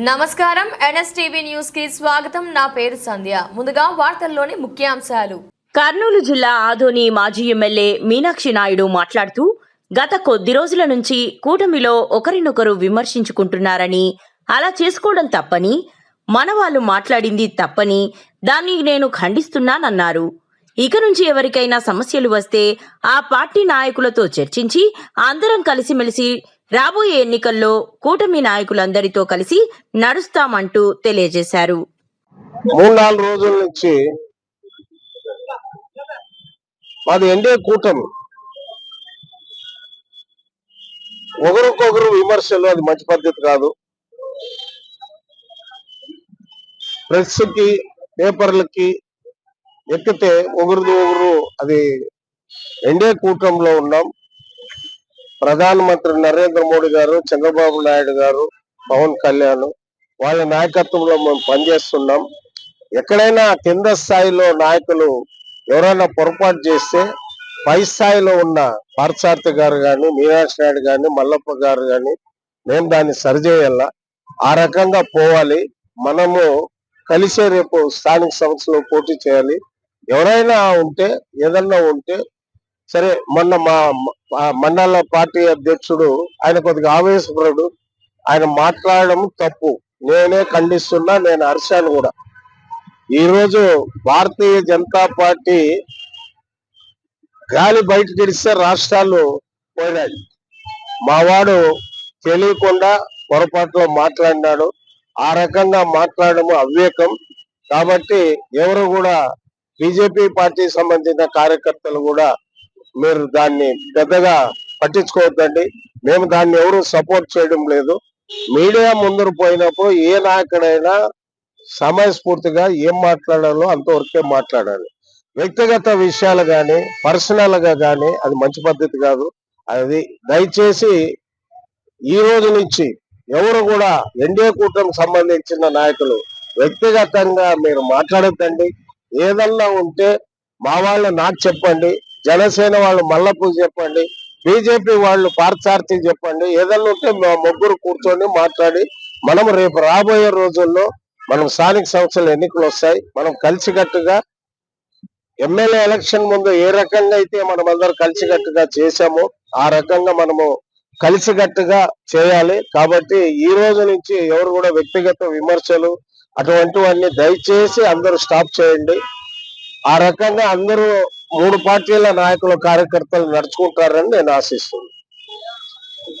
నమస్కారం. ఎన్ఎస్టీవీ న్యూస్కి స్వాగతం. నా పేరు సంధ్య. ముందుగా వార్తల్లోని ముఖ్యాంశాలు. కర్నూలు జిల్లా ఆదోని మాజీ ఎమ్మెల్యే మీనాక్షి నాయుడు మాట్లాడుతూ గత కొద్ది రోజుల నుంచి కూటమిలో ఒకరినొకరు విమర్శించుకుంటున్నారని అలా చేసుకోవడం తప్పని మన వాళ్ళు మాట్లాడింది తప్పని దాన్ని నేను ఖండిస్తున్నానన్నారు. ఇక నుంచి ఎవరికైనా సమస్యలు వస్తే ఆ పార్టీ నాయకులతో చర్చించి అందరం కలిసిమెలిసి రాబోయే ఎన్నికల్లో కూటమి నాయకులందరితో కలిసి నడుస్తామంటూ తెలియజేశారు. మూడు నాలుగు రోజుల నుంచి మాది ఎన్డీఏ కూటమి. ఒకరికొకరు విమర్శలు అది మంచి పద్ధతి కాదు. ప్రెస్కి పేపర్లకి ఎక్కితే ఒకరిది ఒకరు అది ఎన్డీఏ కూటమిలో ఉన్నాం. ప్రధాన మంత్రి నరేంద్ర మోడీ గారు చంద్రబాబు నాయుడు గారు పవన్ కళ్యాణ్ వాళ్ళ నాయకత్వంలో మేము పనిచేస్తున్నాం. ఎక్కడైనా కింద స్థాయిలో నాయకులు ఎవరైనా పొరపాటు చేస్తే పై స్థాయిలో ఉన్న పార్సార్థి గారు కానీ మీనాక్షి నాయుడు కానీ మల్లప్ప గారు కానీ మేము దాన్ని సరిచేయాల? ఆ రకంగా పోవాలి. మనము కలిసే రేపు స్థానిక సంస్థలో పోటీ చేయాలి. ఎవరైనా ఉంటే ఏదన్నా ఉంటే సరే మొన్న మా మండల పార్టీ అధ్యక్షుడు ఆయన కొద్దిగా ఆవేశపరుడు. ఆయన మాట్లాడడం తప్పు. నేనే ఖండిస్తున్నా నేను అరిశాను కూడా. ఈ రోజు భారతీయ జనతా పార్టీ గాలి బయట తెరిస్తే రాష్ట్రాలు పోయినాయి. మావాడు తెలియకుండా పొరపాటులో మాట్లాడినాడు. ఆ రకంగా మాట్లాడము అవివేకం. కాబట్టి ఎవరు కూడా బీజేపీ పార్టీ సంబంధించిన కార్యకర్తలు కూడా మీరు దాన్ని పెద్దగా పట్టించుకోవద్దండి. మేము దాన్ని ఎవరు సపోర్ట్ చేయడం లేదు. మీడియా ముందరు పోయినప్పుడు ఏ నాయకుడైనా సమయస్ఫూర్తిగా ఏం మాట్లాడాలో అంతవరకే మాట్లాడాలి. వ్యక్తిగత విషయాలు కానీ పర్సనల్గా కానీ అది మంచి పద్ధతి కాదు. అది దయచేసి ఈ రోజు నుంచి ఎవరు కూడా ఎన్డీఏ కూటమికి సంబంధించిన నాయకులు వ్యక్తిగతంగా మీరు మాట్లాడద్దండి. ఏదన్నా ఉంటే మా వాళ్ళు నాకు చెప్పండి. జనసేన వాళ్ళు మల్లపూజ చెప్పండి బీజేపీ వాళ్ళు పార్థార్థి చెప్పండి ఏదన్నా ఉంటే మా ముగ్గురు కూర్చొని మాట్లాడి మనం రేపు రాబోయే రోజుల్లో మనం స్థానిక సంస్థల ఎన్నికలు వస్తాయి మనం కలిసికట్టుగా ఎమ్మెల్యే ఎలక్షన్ ముందు ఏ రకంగా అయితే మనం అందరం కలిసికట్టుగా చేశామో ఆ రకంగా మనము కలిసికట్టుగా చేయాలి. కాబట్టి ఈ రోజు నుంచి ఎవరు కూడా వ్యక్తిగత విమర్శలు అటువంటివన్నీ దయచేసి అందరూ స్టాప్ చేయండి. ఆ రకంగా అందరూ మూడు పార్టీల నాయకుల కార్యకర్తలు నడుచుకుంటారని నేను ఆశిస్తున్నాను.